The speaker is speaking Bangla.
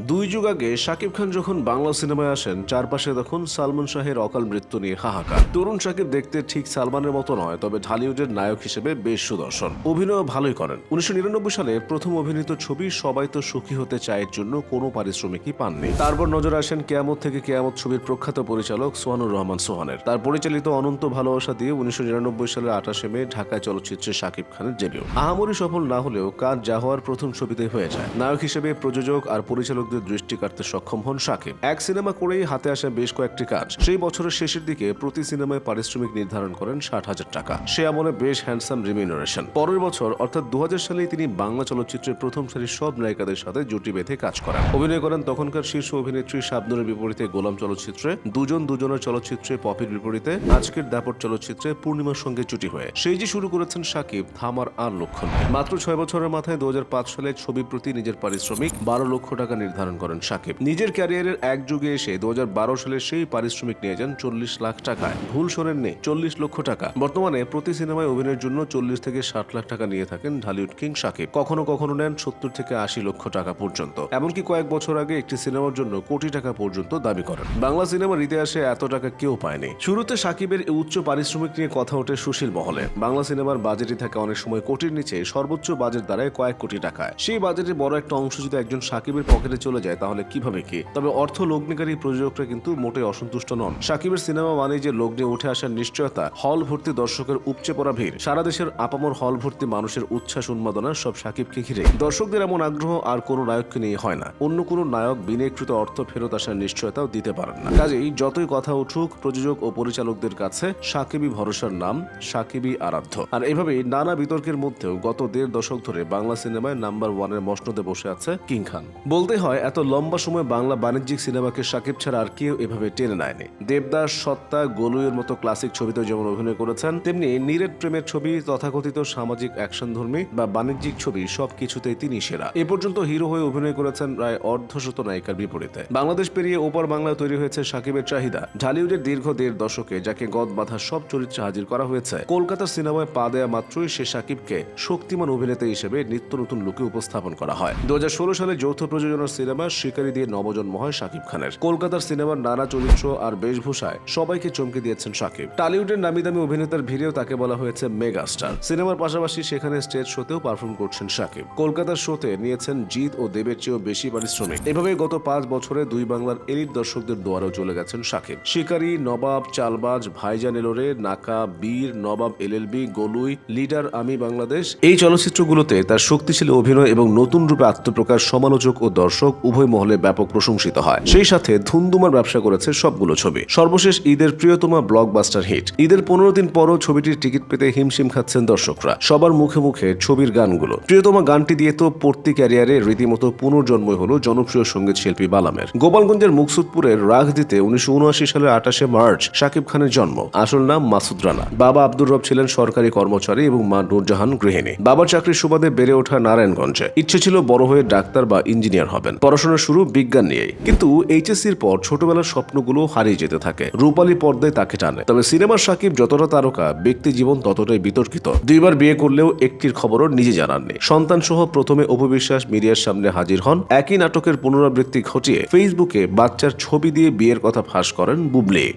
দুই যুগ আগে শাকিব খান যখন বাংলা সিনেমায় আসেন, চারপাশে তখন সালমান শাহের অকাল মৃত্যু নিয়ে হাহাকার। তরুণ শাকিব দেখতে ঠিক সালমানের মতো নয়, তবে ঢালিউডের নায়ক হিসেবে বেশ সুদর্শন। অভিনয় ভালোই করেন। উনিশশো নিরানব্বই সালে প্রথম অভিনীত ছবি সবাই তো সুখী হতে চায়ের জন্য কোনো পারিশ্রমিকই পাননি। তারপর নজরে আসেন কেয়ামত থেকে কেয়ামত ছবির প্রখ্যাত পরিচালক সোহানুর রহমান সোহানের। তার পরিচালিত অনন্ত ভালোবাসা দিয়ে উনিশশো নিরানব্বই সালের আঠাশে মে ঢাকায় চলচ্চিত্রে শাকিব খানের ডেবিউ আহামরি সফল না হলেও কাজ যা হওয়ার প্রথম ছবিতে হয়ে যায়। নায়ক হিসেবে প্রযোজক আর পরিচালকদের দৃষ্টি কাটতে সক্ষম হন শাকিব। এক সিনেমা করেই হাতে আসে বেশ কয়েকটি কাজ। সেই বছরের শেষের দিকে প্রতি সিনেমায় পারিশ্রমিক নির্ধারণ করেন ষাট হাজার টাকা। সে আমলে বেশ হ্যান্ডসাম রিমিউনারেশন পরের বছর, অর্থাৎ দু সালেই তিনি বাংলা চলচ্চিত্রের প্রথম সারির সব নায়িকাদের সাথে জুটি বেঁধে কাজ করেন। অভিনয় করেন তখনকার শীর্ষ অভিনেত্রী শাবনুরের বিপরীতে গোলাম চলচ্চিত্রে, দুজন দুজনের চলচ্চিত্রে পপির বিপরীতে, আজকের দাপট চলচ্চিত্রে পূর্ণিমার সঙ্গে জুটি হয়ে। সেই যে শুরু করেছেন সাকিব থামার আর লক্ষ্য নেই। মাত্র ছয় বছরের মাথায় দু হাজার পাঁচ সালে ছবি প্রতি নিজের পারিশ্রমিক বারো লক্ষ টাকা নির্ধারণ করেন শাকিব নিজের ক্যারিয়ারের এক যুগে এসে দু সালে সেই পারিশ্রমিক নিয়ে যান চল্লিশ লাখ টাকায়। ভুল শোনেননি চল্লিশ লক্ষ টাকা। বর্তমানে প্রতি সিনেমায় অভিনয়ের জন্য চল্লিশ থেকে ষাট লাখ টাকা নিয়ে থাকেন ঢালিউড কিং শাকিব কখনো কখনো নেন সত্তর থেকে আশি লক্ষ টাকা পর্যন্ত। এমনকি কয়েক বছর আগে একটি সিনেমার জন্য কোটি টাকা পর্যন্ত দাবি করেন। বাংলা সিনেমার ইতিহাসে এত টাকা কেউ পায়নি। শুরুতে সাকিবের উচ্চ পারিশ্রমিক নিয়ে কথা ওঠে সুশীল মহলে। বাংলা সিনেমার বাজেটই থাকে অনেক সময় কোটির নিচে, সর্বোচ্চ বাজেট দাঁড়ায় কয়েক কোটি টাকায়। সেই বাজেটের বড় একটা অংশ যদি একজন সাকিবের পকেটে চলে যায়, তাহলে কীভাবে কি? তবে অর্থ লগ্নিকারী প্রযোজকরা কিন্তু মোটে অসন্তুষ্ট নন। সাকিবের সিনেমা মানে যে লগ্নে উঠে আসার নিশ্চয়তা, হল ভর্তি দর্শকের উপচে পড়া ভিড়। সারা দেশের আপামর হল ভর্তি মানুষের উচ্ছ্বাস উন্মাদনা সব সাকিবকে ঘিরে। দর্শকদের এমন আগ্রহ আর কোনো নায়ককে নিয়ে হয় না। অন্য কোনো নায়ক বিনিয়োগকৃত অর্থ ফেরত আসার নিশ্চয়তাও দিতে পারেন না। কাজেই যতই কথা উঠুক, প্রযোজক ও পরিচালকদের কাছে সাকিবই ভরসার নাম, সাকিবই আরাধ্য। আর এভাবেই নানা বিতর্কের মধ্যেও গত দেড় দশক ধরে বাংলা সিনেমায় নাম্বার ওয়ানের মসনদে বসে আছে কিং খান। বলতে হয় এত লম্বা সময় বাংলা বাণিজ্যিক সিনেমাকে সাকিব ছাড়া আর কেউ এভাবে টেনে নেয়নি। দেবদাস, সত্তা গোলুয়ের মতো ক্লাসিক ছবিতেও যেমন অভিনয় করেছেন, তেমনি নিরেট প্রেমের ছবি, তথাকথিত সামাজিক অ্যাকশন ধর্মী বা বাণিজ্যিক ছবি সবকিছুতেই তিনি সেরা। এ পর্যন্ত হিরো হয়ে অভিনয় করেছেন প্রায় অর্ধশত নায়িকার বিপরীতে। বাংলাদেশ পেরিয়ে ওপার বাংলায় তৈরি হয়েছে সাকিবের চাহিদা। ঢালিউডের দীর্ঘ দেড় দশকে যাকে গদ বাঁধা সব চরিত্রে হাজির করা হয়েছে, কলকাতার সিনেমায় পা দেয়া মাত্রই সে সাকিবকে শক্তিমান অভিনেতা হিসেবে নিত্য নতুন লুকে উপস্থাপন করা হয়। দু হাজার ষোলো সালে যৌথ প্রযোজনার সিনেমা শিকারী দিয়ে নবজন্ম হয় শাকিব খানের। কলকাতার সিনেমার নানা চরিত্র আর বেশভূষায় সবাইকে চমকে দিয়েছেন শাকিব। টালিউডের নামি দামি অভিনেতার ভিড়েও তাকে বলা হয়েছে মেগা স্টার সিনেমার পাশাপাশি সেখানে স্টেজ শোতেও পারফর্ম করছেন শাকিব। কলকাতার শোতে নিয়েছেন জিৎ ও দেবের চেয়েও বেশি পারিশ্রমিক। এভাবে গত পাঁচ বছরে দুই বাংলার এলিট দর্শকদের দুয়ারেও চলে গেছেন শাকিব। শিকারী, নবাব, চালবাজ, ভাইজান এলোরে, নাকা, বীর, নবাব এলএলবি, গলুই, লিডার আমি বাংলাদেশ এই চলচ্চিত্রগুলোতে তার শক্তিশালী অভিনয় এবং নতুন রূপে আত্মপ্রকাশ, সমালোচক ও দর্শক উভয় মহলে ব্যাপক প্রশংসিত হয়। সেই সাথে ধুমধুমার ব্যবসা করেছে সবগুলো ছবি। সর্বশেষ ঈদের প্রিয়তমা ব্লকবাস্টার হিট। ঈদের পনেরো দিন পরও ছবিটির টিকিট পেতে হিমশিম খাচ্ছেন দর্শকরা। সবার মুখে মুখে ছবির গানগুলো। প্রিয়তমা গানটি দিয়ে তো পড়তি ক্যারিয়ারে রীতিমতো পুনর্জন্মই হলো জনপ্রিয় সংগীত শিল্পী বালামের। গোপালগঞ্জের মুকসুদপুরের রাগ দিতে উনিশশো উনআশি সালের আঠাশে মার্চ শাকিব খানের জন্ম। আসল নাম মাসুদ রানা। বাবা আব্দুর রব ছিলেন সরকারি কর্মচারী এবং মা নূরজাহান গৃহিণী। বাবার চাকরির সুবাদে বেড়ে ওঠা নারায়ণগঞ্জে। ইচ্ছে ছিল বড় হয়ে ডাক্তার বা ইঞ্জিনিয়ার হবেন। পড়াশোনা শুরু বিজ্ঞান নিয়েই। কিন্তু এইচএসসির পর ছোটবেলার স্বপ্নগুলো হারিয়ে যেতে থাকে। রূপালী পর্দায় তাকে টানে। তবে সিনেমার সাকিব যতটা তারকা, ব্যক্তি জীবন ততটাই বিতর্কিত। দুইবার বিয়ে করলেও একটির খবরও নিজে জানাননি। সন্তান সহ প্রথমে অপবিশ্বাস মিডিয়ার সামনে হাজির হন। একই নাটকের পুনরাবৃত্তি ঘটিয়ে ফেসবুকে বাচ্চার ছবি দিয়ে বিয়ের কথা ফাঁস করেন বুবলি।